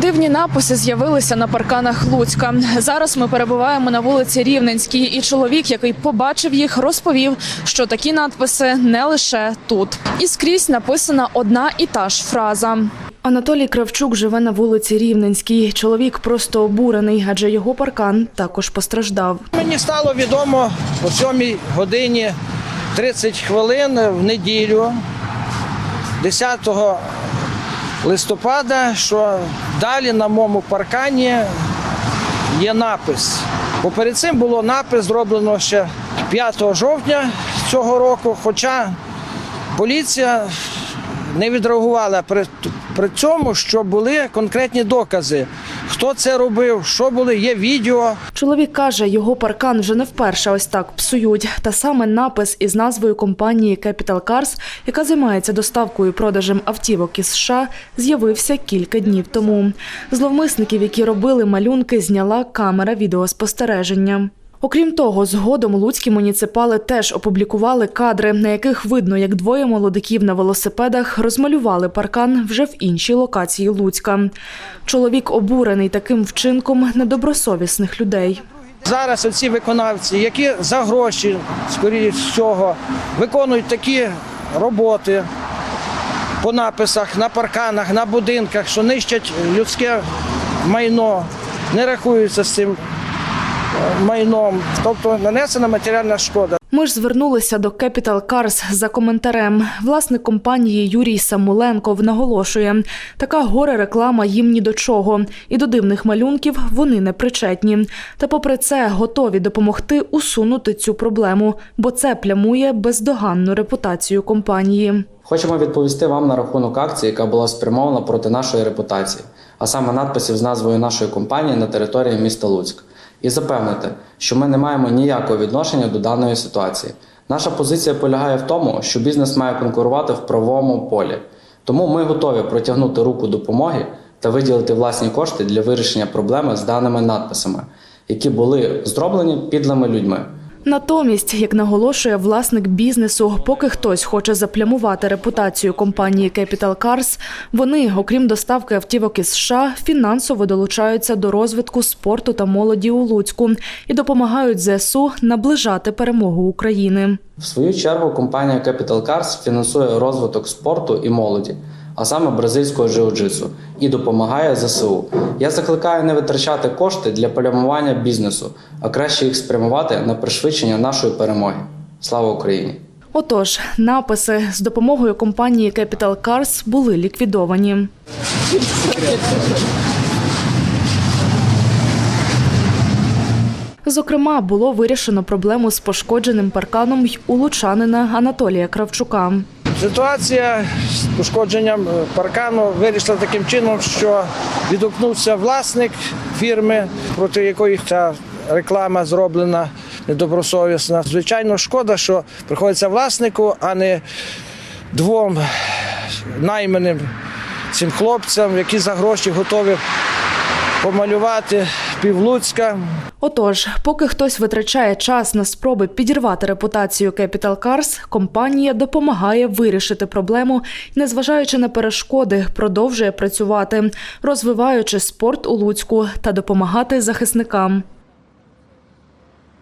Дивні написи з'явилися на парканах Луцька. Зараз ми перебуваємо на вулиці Рівненській, і чоловік, який побачив їх, розповів, що такі надписи не лише тут. І скрізь написана одна і та ж фраза. Анатолій Кравчук живе на вулиці Рівненській. Чоловік просто обурений, адже його паркан також постраждав. Мені стало відомо о 7 годині 30 хвилин в неділю, 10 листопада, що далі на моєму паркані є напис. Бо перед цим було напис зроблено ще 5 жовтня цього року, хоча поліція не відреагувала при, при цьому, що були конкретні докази. Хто це робив, що були, є відео. Чоловік каже, його паркан вже не вперше ось так псують. Та саме напис із назвою компанії Capital Cars, яка займається доставкою і продажем автівок із США, з'явився кілька днів тому. Зловмисників, які робили малюнки, зняла камера відеоспостереження. Окрім того, згодом луцькі муніципали теж опублікували кадри, на яких видно, як двоє молодиків на велосипедах розмалювали паркан вже в іншій локації Луцька. Чоловік обурений таким вчинком недобросовісних людей. Зараз оці виконавці, які за гроші, скоріше всього, виконують такі роботи по написах, на парканах, на будинках, що нищать людське майно, не рахуються з цим майном, тобто нанесена матеріальна шкода. Ми ж звернулися до Capital Cars за коментарем. Власник компанії Юрій Самуленков наголошує, така горе реклама їм ні до чого, і до дивних малюнків вони не причетні. Та попри це готові допомогти усунути цю проблему, бо це плямує бездоганну репутацію компанії. Хочемо відповісти вам на рахунок акції, яка була спрямована проти нашої репутації, а саме надписів з назвою нашої компанії на території міста Луцьк, і запевнити, що ми не маємо ніякого відношення до даної ситуації. Наша позиція полягає в тому, що бізнес має конкурувати в правовому полі. Тому ми готові протягнути руку допомоги та виділити власні кошти для вирішення проблеми з даними надписами, які були зроблені підлими людьми. Натомість, як наголошує власник бізнесу, поки хтось хоче заплямувати репутацію компанії Capital Cars, вони, окрім доставки автівок із США, фінансово долучаються до розвитку спорту та молоді у Луцьку і допомагають ЗСУ наближати перемогу України. В свою чергу компанія Capital Cars фінансує розвиток спорту і молоді, а саме бразильського джиу-джитсу, і допомагає ЗСУ. Я закликаю не витрачати кошти для полямування бізнесу, а краще їх спрямувати на пришвидшення нашої перемоги. Слава Україні! Отож, написи з допомогою компанії Capital Cars були ліквідовані. Зокрема, було вирішено проблему з пошкодженим парканом й у лучанина Анатолія Кравчука. Ситуація з пошкодженням е, паркану вирішила таким чином, що відгукнувся власник фірми, проти якої ця реклама зроблена недобросовісна. Звичайно, шкода, що приходиться власнику, а не двом найманим цим хлопцям, які за гроші готові помалювати півлуцька. Отож, поки хтось витрачає час на спроби підірвати репутацію Capital Cars, компанія допомагає вирішити проблему незважаючи на перешкоди, продовжує працювати, розвиваючи спорт у Луцьку та допомагати захисникам.